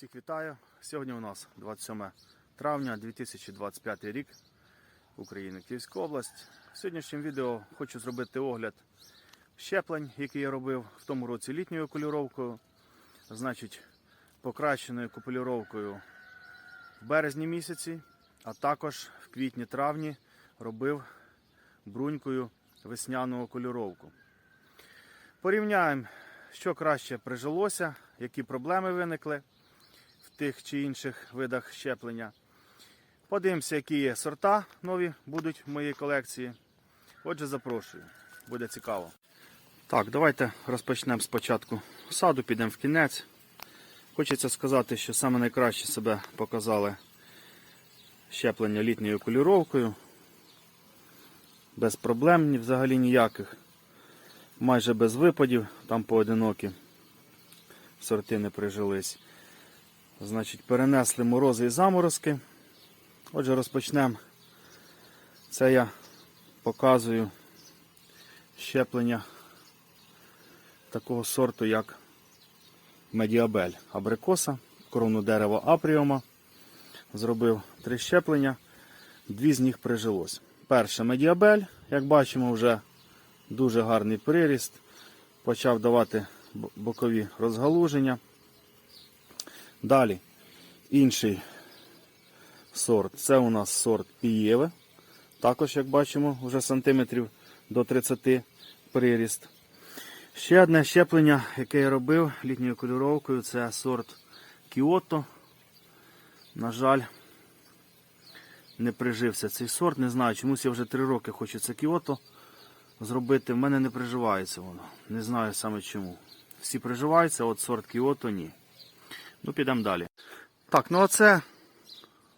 Всіх вітаю. Сьогодні у нас 27 травня 2025 рік, Україна, Київська область. В сьогоднішньому відео хочу зробити огляд щеплень, які я робив в тому році літньою кольоровкою, значить покращеною куполюровкою в березні місяці, а також в квітні-травні робив брунькою весняну кольоровку. Порівняємо, що краще прижилося, які проблеми виникли тих чи інших видах щеплення. Подивимося, які є сорта нові будуть в моїй колекції. Отже, запрошую, буде цікаво. Так, давайте розпочнемо спочатку саду, підемо в кінець. Хочеться сказати, що саме найкраще себе показали щеплення літньою кольоровкою. Без проблем взагалі ніяких. Майже без випадів, там поодинокі сорти не прижились. Значить, перенесли морози і заморозки. Отже, розпочнемо. Це я показую щеплення такого сорту, як медіабель абрикоса, крону дерева апріома. Зробив три щеплення, дві з них прижилось. Перше медіабель, як бачимо, вже дуже гарний приріст. Почав давати бокові розгалуження. Далі інший сорт. Це у нас сорт Пієве. Також, як бачимо, вже сантиметрів до 30 приріст. Ще одне щеплення, яке я робив літньою кольоровкою, це сорт Кіото. На жаль, не прижився цей сорт. Не знаю, чомусь я вже 3 роки хочу це Кіото зробити. В мене не приживається воно. Не знаю саме чому. Всі приживаються, от сорт Кіото ні. Ну, підемо далі. Так, ну оце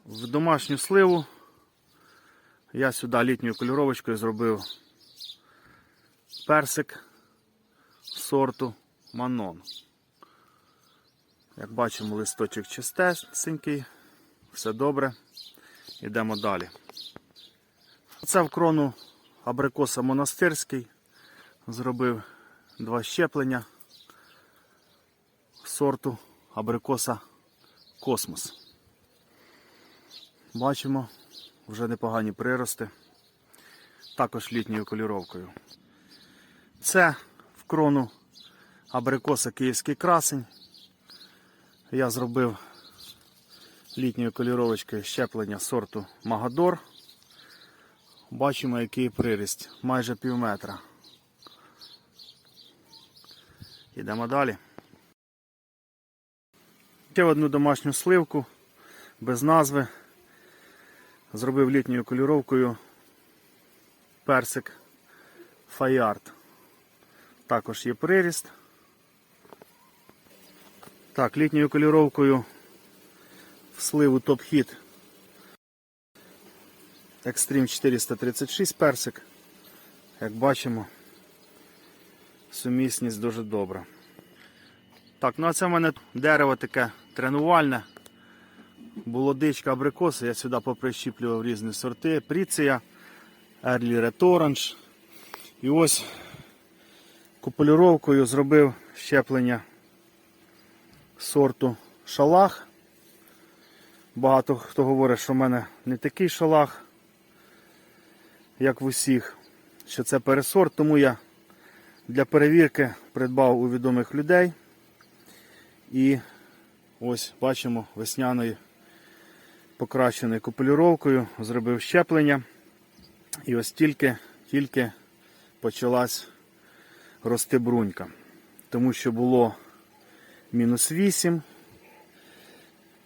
в домашню сливу. Я сюди літньою кольоровочкою зробив персик сорту Манон. Як бачимо, листочок чистесенький, все добре. Йдемо далі. Це в крону абрикоса монастирський. Зробив два щеплення сорту абрикоса Космос. Бачимо вже непогані прирости. Також літньою кольоровкою. Це в крону абрикоса Київський красень. Я зробив літньою кольоровочкою щеплення сорту Магадор. Бачимо, який приріст, майже пів метра. Йдемо далі. Ще одну домашню сливку без назви. Зробив літньою кольоровкою персик Фаярд. Також є приріст. Так, літньою кольоровкою в сливу топ-хіт Extreme 436 персик. Як бачимо, сумісність дуже добра. Так, ну а це в мене дерево таке тренувальне. Булодичка абрикоси, я сюди поприщіплював різні сорти. Пріція, Early Red Orange. І ось куполюровкою зробив щеплення сорту шалах. Багато хто говорить, що в мене не такий шалах, як в усіх, що це пересорт, тому я для перевірки придбав у відомих людей. І ось бачимо весняною покращеною купулюровкою, зробив щеплення. І ось тільки, тільки почалась рости брунька. Тому що було мінус 8,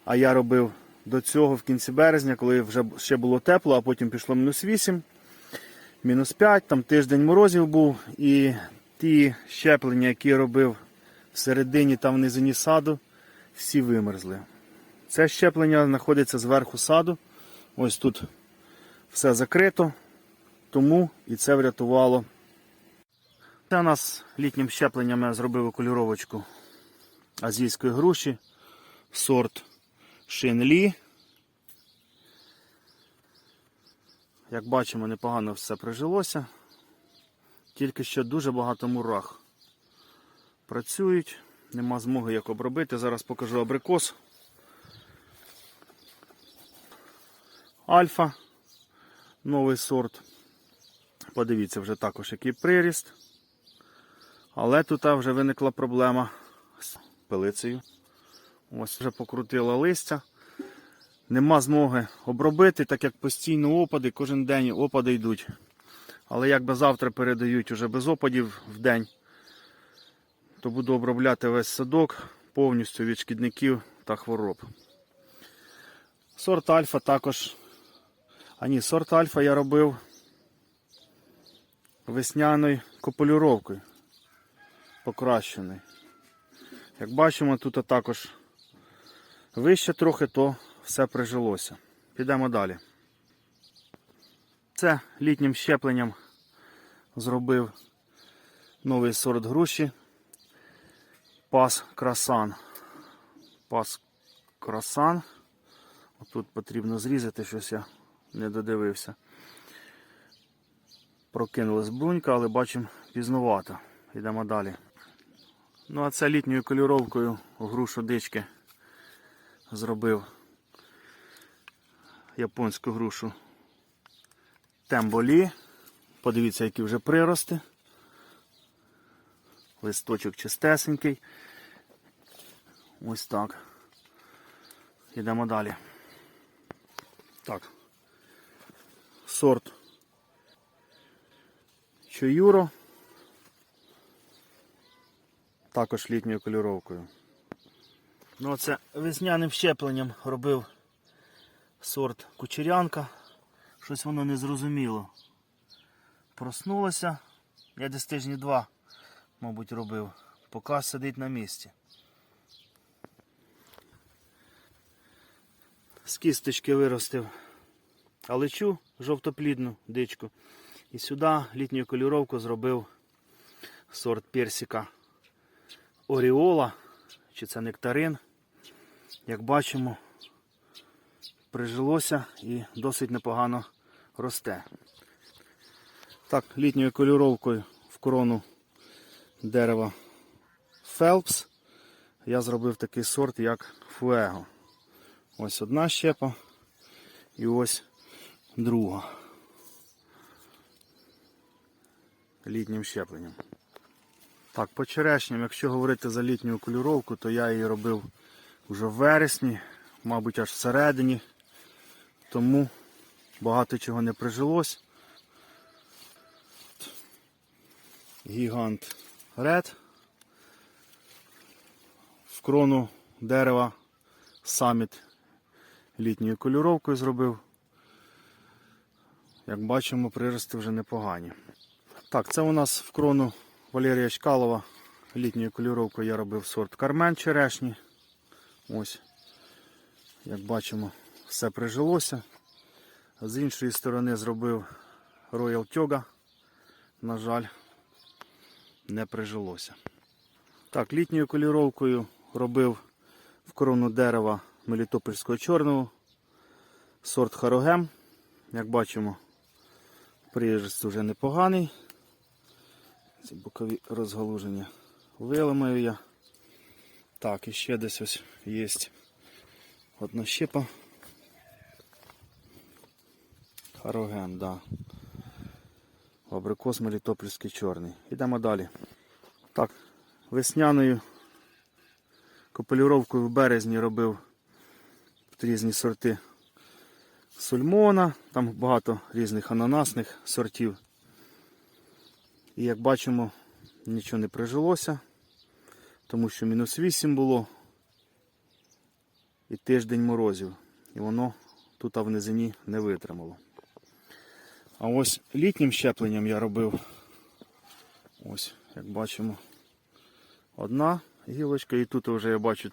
а я робив до цього в кінці березня, коли вже ще було тепло, а потім пішло мінус 8, мінус 5, там тиждень морозів був, і ті щеплення, які я робив всередині та в низині саду, всі вимерзли. Це щеплення знаходиться зверху саду. Ось тут все закрито, тому і це врятувало. Це у нас літнім щепленням я зробив окулюровочку азійської груші, сорт Шинлі. Як бачимо, непогано все прижилося. Тільки що дуже багато мурах працюють, Нема змоги як обробити. Зараз покажу абрикос. Альфа, новий сорт. Подивіться, вже також який приріст. Але тут вже виникла проблема з пилицею. Ось вже покрутила листя. Нема змоги обробити, так як постійно опади, кожен день опади йдуть. Але якби завтра передають уже без опадів в день, то буду обробляти весь садок повністю від шкідників та хвороб. Сорт альфа також. А ні, сорт альфа я робив весняною копулюровкою. Покращений. Як бачимо, тут також вище трохи, то все прижилося. Підемо далі. Це літнім щепленням зробив новий сорт груші. Пас красан. Пас красан. Тут потрібно зрізати щось я не додивився. Прокинулась брунька, але бачимо пізновато. Йдемо далі. Ну а це літньою кольоровкою грушу дички зробив японську грушу темболі. Подивіться, які вже прирости. Листочок чистесенький. Ось так. Йдемо далі. Так. Сорт Чоюро. Також літньою кольоровкою. Ну, оце весняним щепленням робив сорт кучерянка. Щось воно не зрозуміло. Проснулося. Я десь тижні два, мабуть, робив. Поки сидить на місці. З кісточки виростив алечу жовтоплідну дичку. І сюди літню кольоровку зробив сорт персика Оріола, чи це нектарин. Як бачимо, прижилося і досить непогано росте. Так, літньою кольоровкою в корону дерева Фелпс я зробив такий сорт, як Фуего. Ось одна щепа і ось друга. Літнім щепленням. Так, по черешням, якщо говорити за літню кольоровку, то я її робив вже в вересні, мабуть, аж всередині. Тому багато чого не прижилось. Гігант Ред. В крону дерева саміт літньою кольоровкою зробив. Як бачимо, прирости вже непогані. Так, це у нас в крону Валерія Чкалова. Літньою кольоровкою я робив сорт Кармен черешні. Ось, як бачимо, все прижилося. З іншої сторони зробив Royal Tyoga. На жаль, не прижилося. Так, літньою кольоровкою робив в корону дерева Мелітопольського чорного. Сорт Харогем. Як бачимо, приріст вже непоганий. Ці бокові розгалуження виламаю я. Так, і ще десь ось є одна щепа. Хароген, да. Абрикос Мелітопольський чорний. Йдемо далі. Так, весняною копелюровкою в березні робив різні сорти сульмона, там багато різних ананасних сортів. І як бачимо, нічого не прижилося, тому що мінус 8 було і тиждень морозів. І воно тут в низині не витримало. А ось літнім щепленням я робив, ось, як бачимо, одна гілочка, і тут вже я бачу,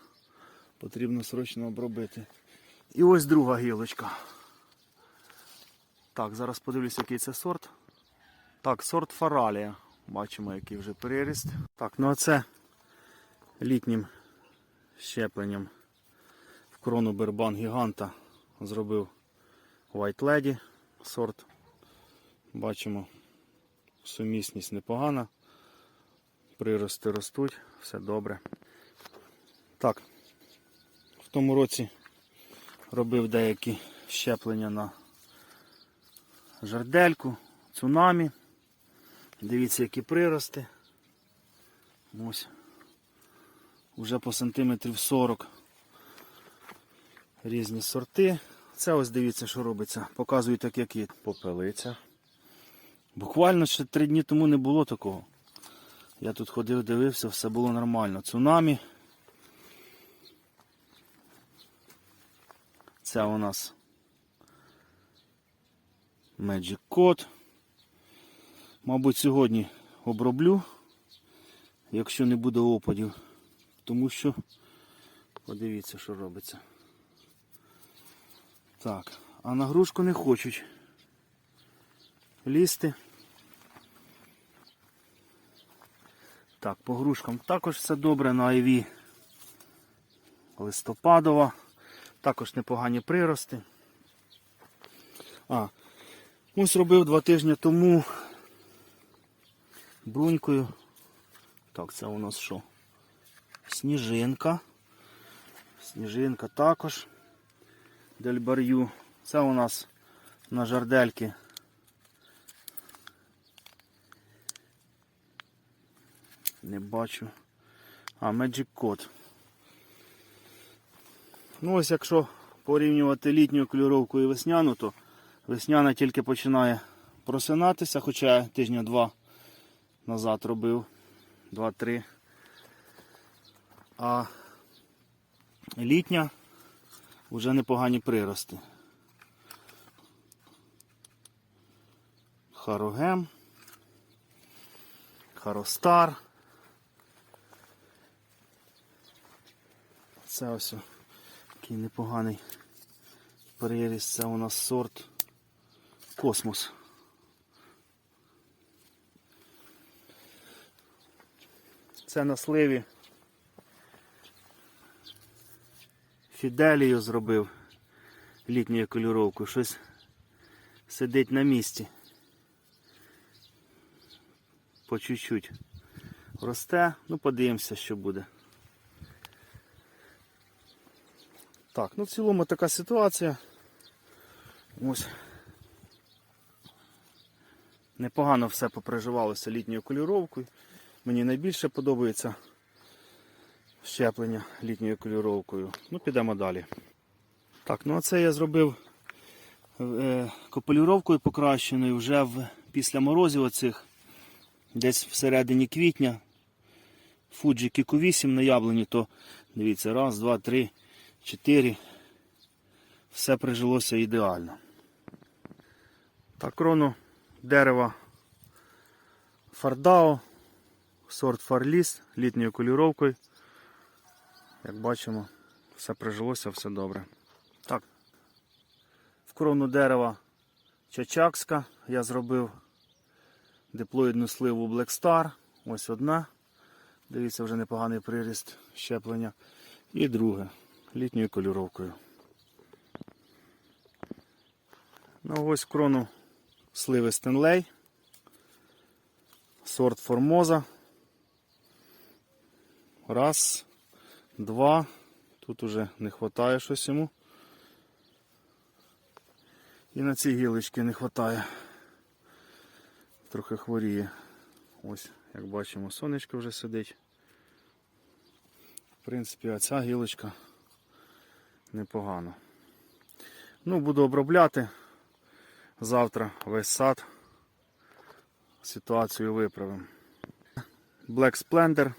потрібно срочно обробити. І ось друга гілочка. Так, зараз подивлюсь, який це сорт. Так, сорт фаралія. Бачимо, який вже приріст. Так, ну а це літнім щепленням в крону бербан гіганта зробив White Lady сорт. Бачимо, сумісність непогана. Прирости ростуть, все добре. Так, в тому році робив деякі щеплення на Жардельку, цунамі. Дивіться, які прирости. Ось. Уже по сантиметрів 40 різні сорти. Це ось дивіться, що робиться. Показую так, як є попелиця. Буквально ще три дні тому не було такого. Я тут ходив, дивився, все було нормально. Цунамі. Це у нас Magic Code. Мабуть, сьогодні оброблю, якщо не буде опадів, тому що подивіться, що робиться. Так, а на грушку не хочуть лізти. Так, по грушкам також все добре на Айві листопадова. Також непогані прирости. А, ось робив два тижні тому брунькою. Так, це у нас що? Сніжинка. Сніжинка також. Дельбарю. Це у нас на жардельки. Не бачу. А, Magic Code. Ну ось якщо порівнювати літню кольоровку і весняну, то весняна тільки починає просинатися, хоча я тижня два назад робив. Два-три. А літня вже непогані прирости. Харогем. Харостар. Це ось такий непоганий приріст. Це у нас сорт космос. Це на сливі Фіделію зробив літньою кольоровкою. Щось сидить на місці. По чуть-чуть росте, ну подивимося, що буде. Так, ну в цілому така ситуація. Ось. Непогано все поприживалося літньою кольоровкою. Мені найбільше подобається щеплення літньою кольоровкою. Ну, підемо далі. Так, ну а це я зробив е, копелюровкою покращеною вже в, після морозів оцих, десь всередині квітня. Fuji Kiku 8 на яблуні, то дивіться, раз, два, три, чотири. Все прижилося ідеально. Так, крону дерева Фардао, сорт Фарліс, літньою кольоровкою. Як бачимо, все прижилося, все добре. Так, в крону дерева Чачакська я зробив диплоїдну сливу Black Star. Ось одна. Дивіться, вже непоганий приріст щеплення. І друге літньою кольоровкою. Ну ось крону сливи Стенлей. Сорт Формоза. Раз, два. Тут уже не вистачає щось йому. І на цій гілочці не вистачає. Трохи хворіє. Ось, як бачимо, сонечко вже сидить. В принципі, а ця гілочка непогано. Ну, буду обробляти завтра весь сад. Ситуацію виправимо. Black Splendor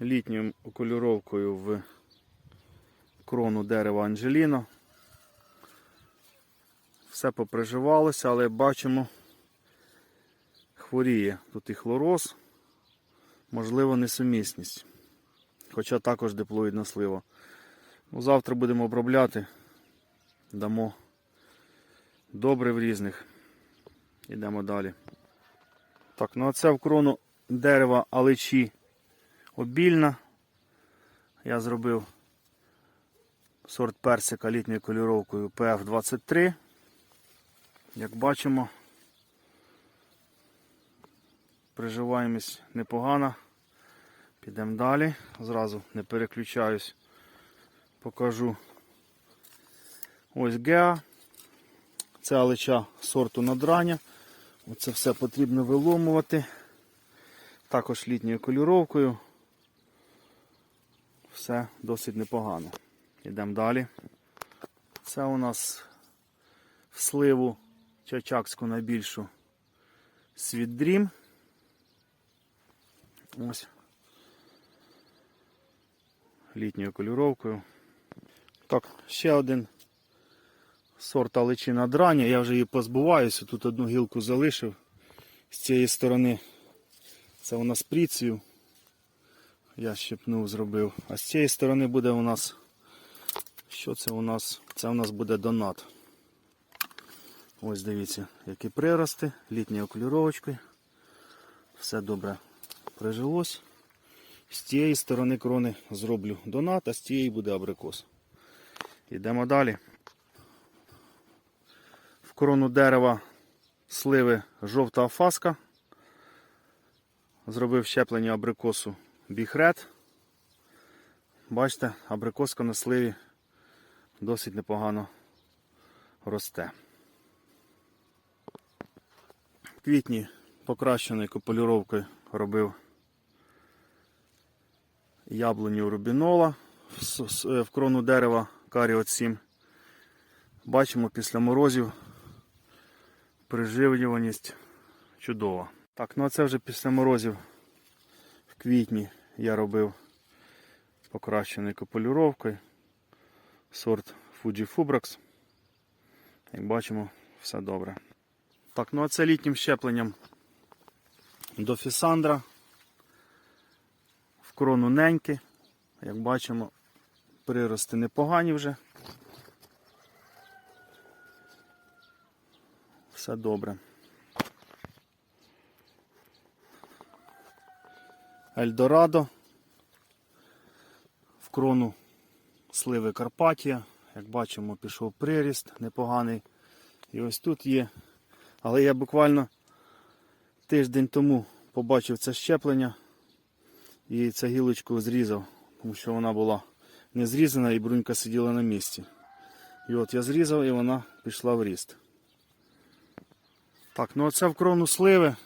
літньою окольоровкою в крону дерева Анджеліно. Все поприживалося, але бачимо, хворіє. Тут і хлороз, можливо, несумісність. Хоча також диплоїдна слива. Ну, завтра будемо обробляти, дамо добре в різних. Йдемо далі. Так, ну а це в крону дерева аличі обільна. Я зробив сорт персика літньою кольоровкою PF23. Як бачимо, приживаємось непогано. Підемо далі. Зразу не переключаюсь, покажу. Ось Геа. Це алеча сорту надрання. Оце все потрібно виломувати. Також літньою кольоровкою. Все досить непогано. Йдемо далі. Це у нас в сливу чачакську найбільшу Dream. Ось. Літньою кольоровкою. Так, ще один сорт аличина драня. Я вже її позбуваюся. Тут одну гілку залишив. З цієї сторони це у нас прицію. Я щепнув, зробив. А з цієї сторони буде у нас. Що це у нас? Це у нас буде донат. Ось дивіться, які прирости, літньою кольоровочкою. Все добре прижилось. З цієї сторони крони зроблю донат, а з цієї буде абрикос. Йдемо далі. В крону дерева сливи жовта афаска. Зробив щеплення абрикосу біхрет. Бачите, абрикоска на сливі досить непогано росте. В квітні покращеною поліровкою робив яблуню рубінола в крону дерева каріот 7. Бачимо після морозів приживлюваність чудова. Так, ну а це вже після морозів в квітні я робив покращеною поліровкою сорт Fuji Fubrax. Як бачимо, все добре. Так, ну а це літнім щепленням до Фісандра. В крону неньки. Як бачимо, прирости непогані вже. Все добре. Ельдорадо. В крону сливи Карпатія. Як бачимо, пішов приріст непоганий. І ось тут є. Але я буквально тиждень тому побачив це щеплення і цю гілочку зрізав, тому що вона була не зрізана і брунька сиділа на місці. І от я зрізав і вона пішла в ріст. Так, ну оце в крону сливи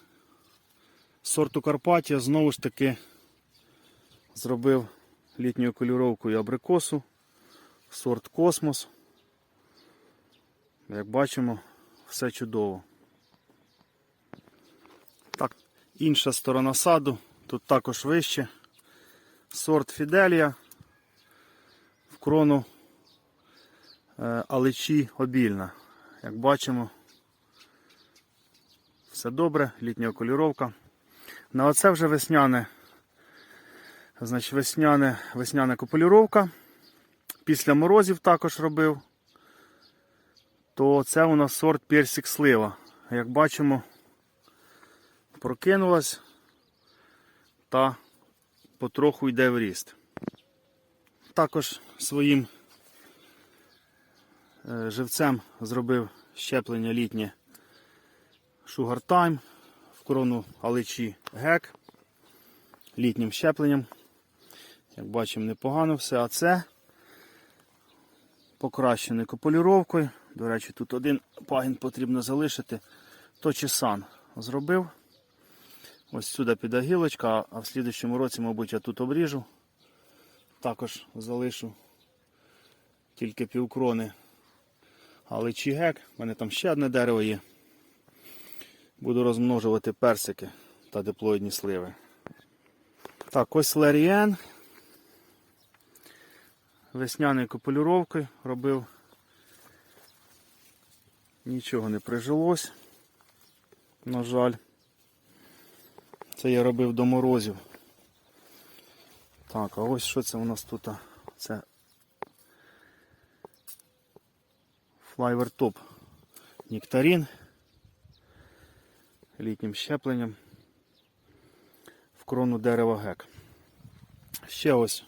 сорту Карпатія знову ж таки зробив літньою кольоровкою абрикосу, сорт Космос. Як бачимо, все чудово. Так, інша сторона саду, тут також вище. Сорт Фіделія крону е, алечі обільна. Як бачимо, все добре, літня кольоровка. На оце вже весняне, значить весняне, весняна копулюровка. Після морозів також робив. То це у нас сорт персик слива. Як бачимо, прокинулась та потроху йде в ріст. Також своїм е, живцем зробив щеплення літнє Sugar Time в крону аличі гек літнім щепленням. Як бачимо, непогано все, а це покращений кополіровкою. До речі, тут один пагін потрібно залишити. То чесан зробив. Ось сюди піде гілочка, а в слідчому році, мабуть, я тут обріжу. Також залишу тільки півкрони. Але чігек, у мене там ще одне дерево є. Буду розмножувати персики та диплоїдні сливи. Так, ось Леріен. Весняною копулюровкою робив. Нічого не прижилось. На жаль. Це я робив до морозів. Так, а ось що це у нас тут? Це Флайвер Топ Нектарин. Літнім щепленням в крону дерева гек. Ще ось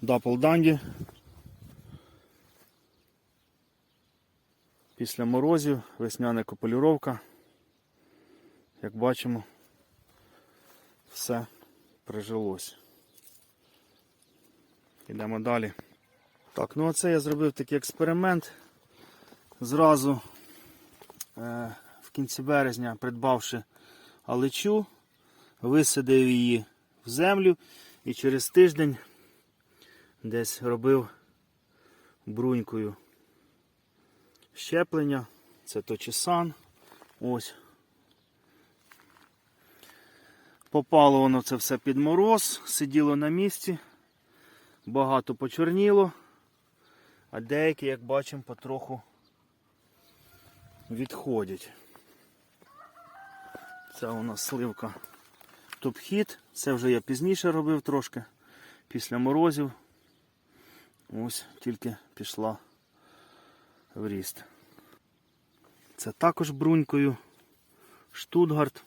Дапл Данді. Після морозів весняна кополюровка. Як бачимо, все прижилось. Йдемо далі. Так, ну оце я зробив такий експеримент. Зразу е, в кінці березня, придбавши алечу, висадив її в землю і через тиждень десь робив брунькою щеплення. Це точесан. Ось. Попало воно це все під мороз, сиділо на місці, багато почорніло, а деякі, як бачимо, потроху відходять. Це у нас сливка топ-хіт. Це вже я пізніше робив трошки, після морозів. Ось тільки пішла в ріст. Це також брунькою. Штутгарт.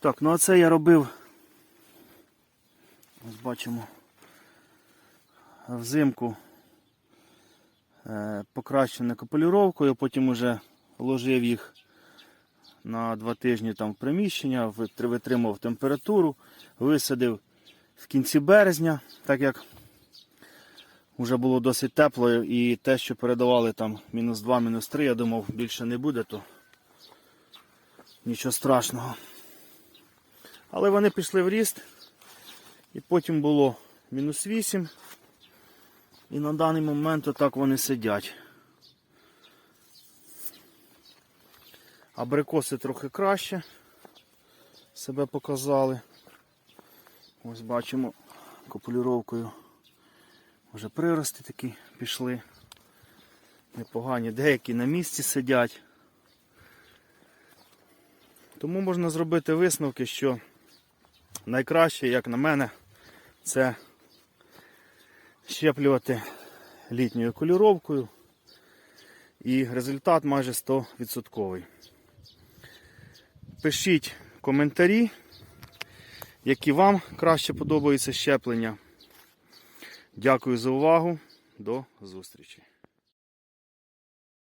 Так, ну а це я робив. Ось бачимо взимку е, покращене капелюровкою, потім уже ложив їх на два тижні там в приміщення, витримав температуру, висадив в кінці березня, так як вже було досить тепло і те, що передавали там мінус 2, мінус 3, я думав, більше не буде, то нічого страшного. Але вони пішли в ріст, і потім було мінус 8. І на даний момент отак вони сидять. Абрикоси трохи краще себе показали. Ось бачимо копулюровкою. Вже прирости такі пішли. Непогані, деякі на місці сидять. Тому можна зробити висновки, що найкраще, як на мене, це щеплювати літньою кольоровкою. І результат майже 100%. Пишіть коментарі, які вам краще подобаються щеплення. Дякую за увагу. До зустрічі.